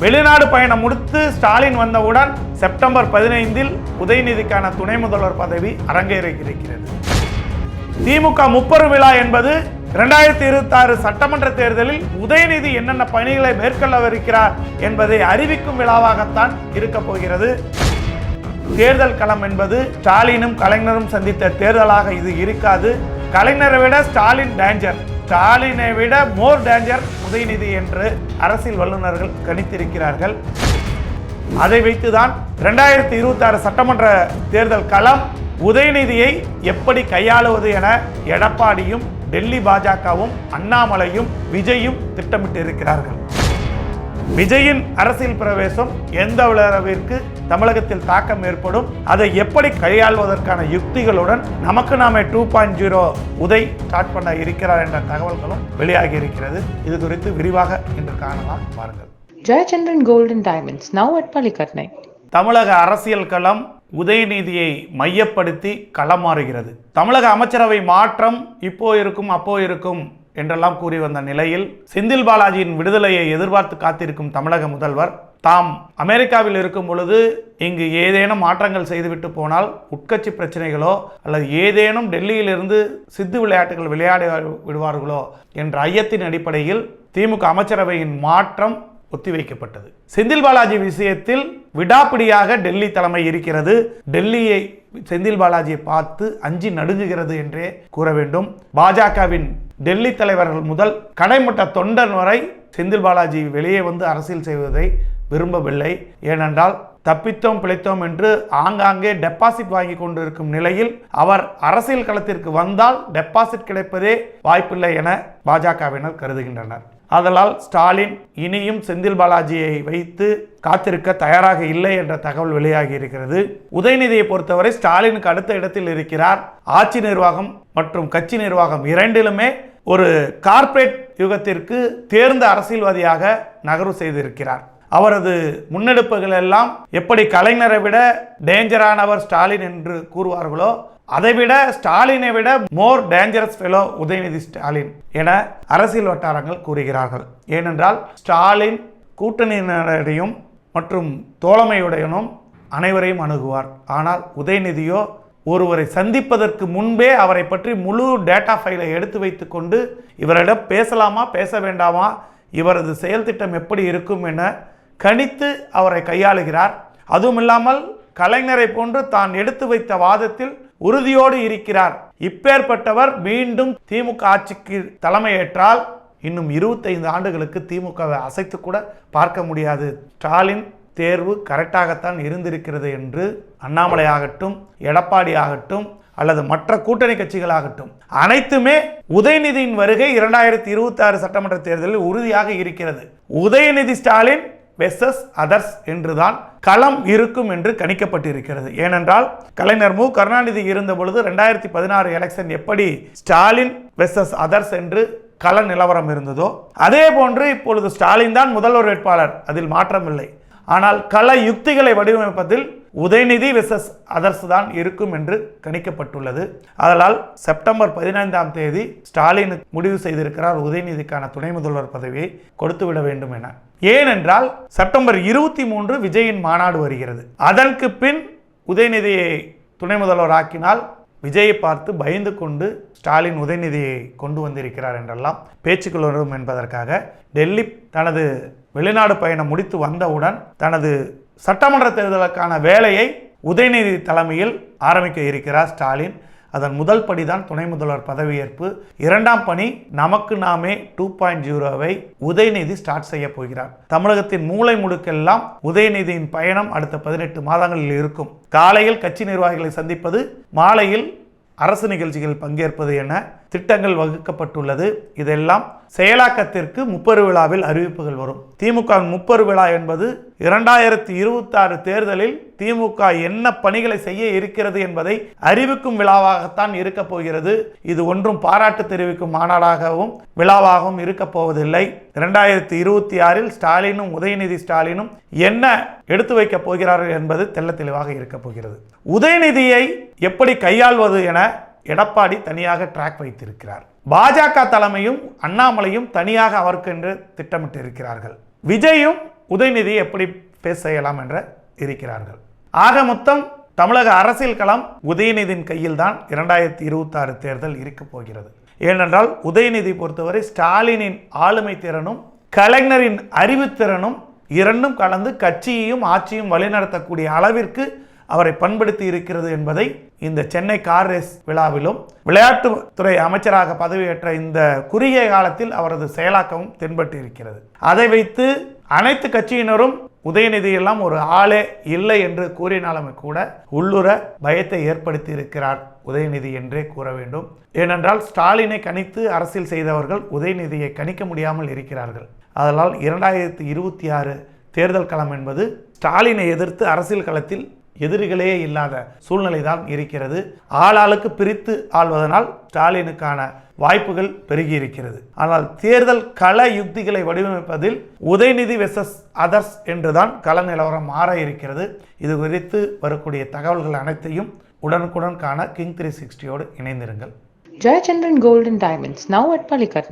வெளிநாடு பயணம் முடித்து ஸ்டாலின் வந்தவுடன் செப்டம்பர் பதினைந்தில் உதயநிதிக்கான துணை முதல்வர் பதவி அரங்கேறியிருக்கிறது. திமுக முப்பரு விழா என்பது இரண்டாயிரத்தி இருபத்தி ஆறு சட்டமன்ற தேர்தலில் உதயநிதி என்னென்ன பணிகளை மேற்கொள்ளவிருக்கிறார் என்பதை அறிவிக்கும் விழாவாகத்தான் இருக்கப் போகிறது. தேர்தல் களம் என்பது ஸ்டாலினும் கலைஞரும் சந்தித்த தேர்தலாக இது இருக்காது. கலைஞரை விட ஸ்டாலின் டேஞ்சர் ஸ்டாலினை விட மோர் டேஞ்சர் உதயநிதி என்று அரசியல் வல்லுநர்கள் கணித்திருக்கிறார்கள். அதை வைத்துதான் இரண்டாயிரத்தி இருபத்தி ஆறு சட்டமன்ற தேர்தல் களம் உதயநிதியை எப்படி கையாளுவது என எடப்பாடியும் டெல்லி பாஜகவும் அண்ணாமலையும் விஜயும் திட்டமிட்டு இருக்கிறார்கள் விஜயின் அரசியல் பிரவேசம் எந்த அளவிற்கு தமிழகத்தில் தாக்கம் ஏற்படும் அதை எப்படி கையாள்வதற்கான யுக்திகளுடன் நமக்கு நாமே two point zero Udhay start பண்ண இருக்கிறார் என்ற தகவல்களும் வெளியாகி இருக்கிறது. இது குறித்து விரிவாக இன்று காணலாம். பாருங்கள் Gold and Diamonds, now at Palikatnai. தமிழக அரசியல் களம் உதயநிதியை மையப்படுத்தி களமாறுகிறது. தமிழக அமைச்சரவை மாற்றம் இப்போ இருக்கும் அப்போ இருக்கும். என்றெல்லாம் கூறி வந்த நிலையில் செந்தில் பாலாஜியின் விடுதலையை எதிர்பார்த்து காத்திருக்கும் தமிழக முதல்வர் தாம் அமெரிக்காவில் இருக்கும் பொழுது இங்கு ஏதேனும் மாற்றங்கள் செய்துவிட்டு போனால் உட்கட்சி பிரச்சனைகளோ அல்லது ஏதேனும் டெல்லியிலிருந்து சித்து விளையாட்டுகள் விளையாடி விடுவார்களோ என்ற ஐயத்தின் அடிப்படையில் திமுக அமைச்சரவையின் மாற்றம் ஒத்திவைக்கப்பட்டது. செந்தில் பாலாஜி விஷயத்தில் விடாப்பிடியாக டெல்லி தலைமை இருக்கிறது. டெல்லியை செந்தில் பாலாஜியை பார்த்து அஞ்சி நடுங்குகிறது என்றே கூற வேண்டும். பாஜகவின் டெல்லி தலைவர்கள் முதல் கடைமட்ட தொண்டன் வரை செந்தில் பாலாஜி வெளியே வந்து அரசியல் செய்வதை விரும்பவில்லை. ஏனென்றால் தப்பித்தோம் பிழைத்தோம் என்று ஆங்காங்கே டெபாசிட் வாங்கி கொண்டிருக்கும் நிலையில் அவர் அரசியல் களத்திற்கு வந்தால் டெபாசிட் கிடைப்பதே வாய்ப்பில்லை என பாஜகவினர் கருதுகின்றனர். அதனால் ஸ்டாலின் இனியும் செந்தில் பாலாஜியை வைத்து காத்திருக்க தயாராக இல்லை என்ற தகவல் வெளியாகி இருக்கிறது. உதயநிதியை பொறுத்தவரை ஸ்டாலினுக்கு அடுத்த இடத்தில் இருக்கிறார் ஆட்சி நிர்வாகம் மற்றும் கட்சி நிர்வாகம் இரண்டிலுமே ஒரு கார்ப்பரேட் யுகத்திற்கு தேர்ந்த அரசியல்வாதியாக நகர்வு செய்திருக்கிறார். அவரது முன்னெடுப்புகள் எல்லாம் எப்படி கலைஞரை விட டேஞ்சரானவர் ஸ்டாலின் என்று கூறுவார்களோ அதைவிட ஸ்டாலினை விட more dangerous fellow Udhayanidhi Stalin என அரசியல் வட்டாரங்கள் கூறுகிறார்கள். ஏனென்றால் ஸ்டாலின் கூட்டணியினரையும் மற்றும் தோழமையுடையனும் அனைவரையும் அணுகுவார். ஆனால் உதயநிதியோ ஒருவரை சந்திப்பதற்கு முன்பே அவரை பற்றி முழு டேட்டா ஃபைலை எடுத்து வைத்துக்கொண்டு இவரிடம் பேசலாமா பேச வேண்டாமா இவரது செயல் திட்டம் எப்படி இருக்கும் என கணித்து அவரை கையாளுகிறார். அதுவும் இல்லாமல் கலைஞரை போன்று தான் எடுத்து வைத்த வாதத்தில் உறுதியோடு இருக்கிறார். இப்பேற்பட்டவர் மீண்டும் திமுக ஆட்சிக்கு தலைமையேற்றால் இன்னும் இருபத்தைந்து ஆண்டுகளுக்கு திமுகவை அசைத்து கூட பார்க்க முடியாது. ஸ்டாலின் தேர்வு கரெக்டாகத்தான் இருந்திருக்கிறது என்று அண்ணாமலை ஆகட்டும் எடப்பாடி ஆகட்டும் அல்லது மற்ற கூட்டணி கட்சிகளாகட்டும் அனைத்துமே உதயநிதியின் வருகை இரண்டாயிரத்தி இருபத்தி ஆறு சட்டமன்ற தேர்தலில் உறுதியாக இருக்கிறது. உதயநிதி ஸ்டாலின் வெசஸ் அதர்ஸ் என்றுதான் களம் இருக்கும் என்று கணிக்கப்பட்டிருக்கிறது. ஏனென்றால் கலைஞர் மு. கருணாநிதி இருந்த பொழுது ரெண்டாயிரத்தி பதினாறு எலெக்ஷன் எப்படி ஸ்டாலின் வெசஸ் அதர்ஸ் என்று கள நிலவரம் இருந்ததோ அதே போன்று இப்பொழுது ஸ்டாலின் தான் முதல்வர் வேட்பாளர். அதில் மாற்றமில்லை. ஆனால் கள யுக்திகளை வடிவமைப்பதில் உதயநிதி விசஸ் அதர்ஸ் தான் இருக்கும் என்று கணிக்கப்பட்டுள்ளது. அதனால் செப்டம்பர் பதினைந்தாம் தேதி ஸ்டாலின் முடிவு செய்திருக்கிறார். உதயநிதிக்கான துணை முதல்வர் பதவியை கொடுத்துவிட வேண்டும் என. ஏனென்றால் செப்டம்பர் இருபத்தி மூன்று விஜயின் மாநாடு வருகிறது. அதற்கு பின் உதயநிதியை துணை முதல்வர் ஆக்கினால் விஜயை பார்த்து பயந்து கொண்டு ஸ்டாலின் உதயநிதியை கொண்டு வந்திருக்கிறார் என்றெல்லாம் பேச்சுக்கள் வரும் என்பதற்காக டெல்லி தனது வெளிநாடு பயணம் முடித்து வந்தவுடன் தனது சட்டமன்ற தேர்தலுக்கான வேலையை உதயநிதி தலைமையில் ஆரம்பிக்க இருக்கிறார் ஸ்டாலின். அதன் முதல் படிதான் துணை முதல்வர் பதவியேற்பு. இரண்டாம் பணி நமக்கு நாமே டூ பாயிண்ட் ஜீரோவை உதயநிதி ஸ்டார்ட் செய்ய போகிறார். தமிழகத்தின் மூளை முடுக்கெல்லாம் உதயநிதியின் பயணம் அடுத்த பதினெட்டு மாதங்களில் இருக்கும். காலையில் கட்சி நிர்வாகிகளை சந்திப்பது மாலையில் அரசு நிகழ்ச்சிகளில் பங்கேற்பது என திட்டங்கள் வகுக்கப்பட்டுள்ளது. இதெல்லாம் செயலாக்கத்திற்கு முப்பரு விழாவில் அறிவிப்புகள் வரும். திமுக முப்பரு விழா என்பது இரண்டாயிரத்தி இருபத்தாறு தேர்தலில் திமுக என்ன பணிகளை செய்ய இருக்கிறது என்பதை அறிவிக்கும் விழாவாகத்தான் இருக்கப் போகிறது. இது ஒன்றும் பாராட்டு தெரிவிக்கும் மாநாடாகவும் விழாவாகவும் இருக்கப் போவதில்லை. இரண்டாயிரத்தி இருபத்தி ஆறில் ஸ்டாலினும் உதயநிதி ஸ்டாலினும் என்ன எடுத்து வைக்கப் போகிறார்கள் என்பது தெள்ள தெளிவாக இருக்கப் போகிறது. உதயநிதியை எப்படி கையாள்வது என எடப்பாடி தனியாக ட்ராக் வைத்திருக்கிறார். பாஜக தலைமையும் அண்ணாமலையும் தனியாக அவருக்கென்று திட்டமிட்டு இருக்கிறார்கள் விஜயும் உதயநிதியை எப்படி பேச செய்யலாம் என்ற இருக்கிறார்கள். ஆக மொத்தம் தமிழக அரசியல் களம் உதயநிதியின் கையில் தான் இரண்டாயிரத்தி இருபத்தாறு தேர்தல் இருக்க போகிறது. ஏனென்றால் உதயநிதி பொறுத்தவரை ஸ்டாலினின் ஆளுமை திறனும் கலைஞரின் அறிவுத்திறனும் இரண்டும் கலந்து கட்சியையும் ஆட்சியும் வழிநடத்தக்கூடிய அளவிற்கு அவரை பண்படுத்தி இருக்கிறது என்பதை இந்த சென்னை கார் ரேஸ் விழாவிலும் விளையாட்டுத்துறை அமைச்சராக பதவியேற்ற இந்த குறுகிய காலத்தில் அவரது செயலாக்கமும் தென்பட்டு இருக்கிறது அதை வைத்து அனைத்து கட்சியினரும் உதயநிதி எல்லாம் ஒரு ஆளே இல்லை என்று கூறினாலுமே கூட உள்ளுர பயத்தை ஏற்படுத்தி இருக்கிறார் உதயநிதி என்றே கூற வேண்டும். ஏனென்றால் ஸ்டாலினை கணித்து அரசியல் செய்தவர்கள் உதயநிதியை கணிக்க முடியாமல் இருக்கிறார்கள். அதனால் இரண்டாயிரத்தி இருபத்தி ஆறு தேர்தல் களம் என்பது ஸ்டாலினை எதிர்த்து அரசியல் களத்தில் எதிரிகளே இல்லாத சூழ்நிலை தான் இருக்கிறது. ஆளாளுக்கு பிரித்து ஆள்வதனால் ஸ்டாலினுக்கான வாய்ப்புகள் பெருகி இருக்கிறது ஆனால் தேர்தல் கள யுக்திகளை வடிவமைப்பதில் உதயநிதி வெசஸ் அதர்ஸ் என்றுதான் கள நிலவரம் மாற இருக்கிறது. இது குறித்து வரக்கூடிய தகவல்கள் அனைத்தையும் உடனுக்குடன் காண கிங் த்ரீ சிக்ஸ்டியோடு இணைந்திருங்கள். Jayachandran golden diamonds now at at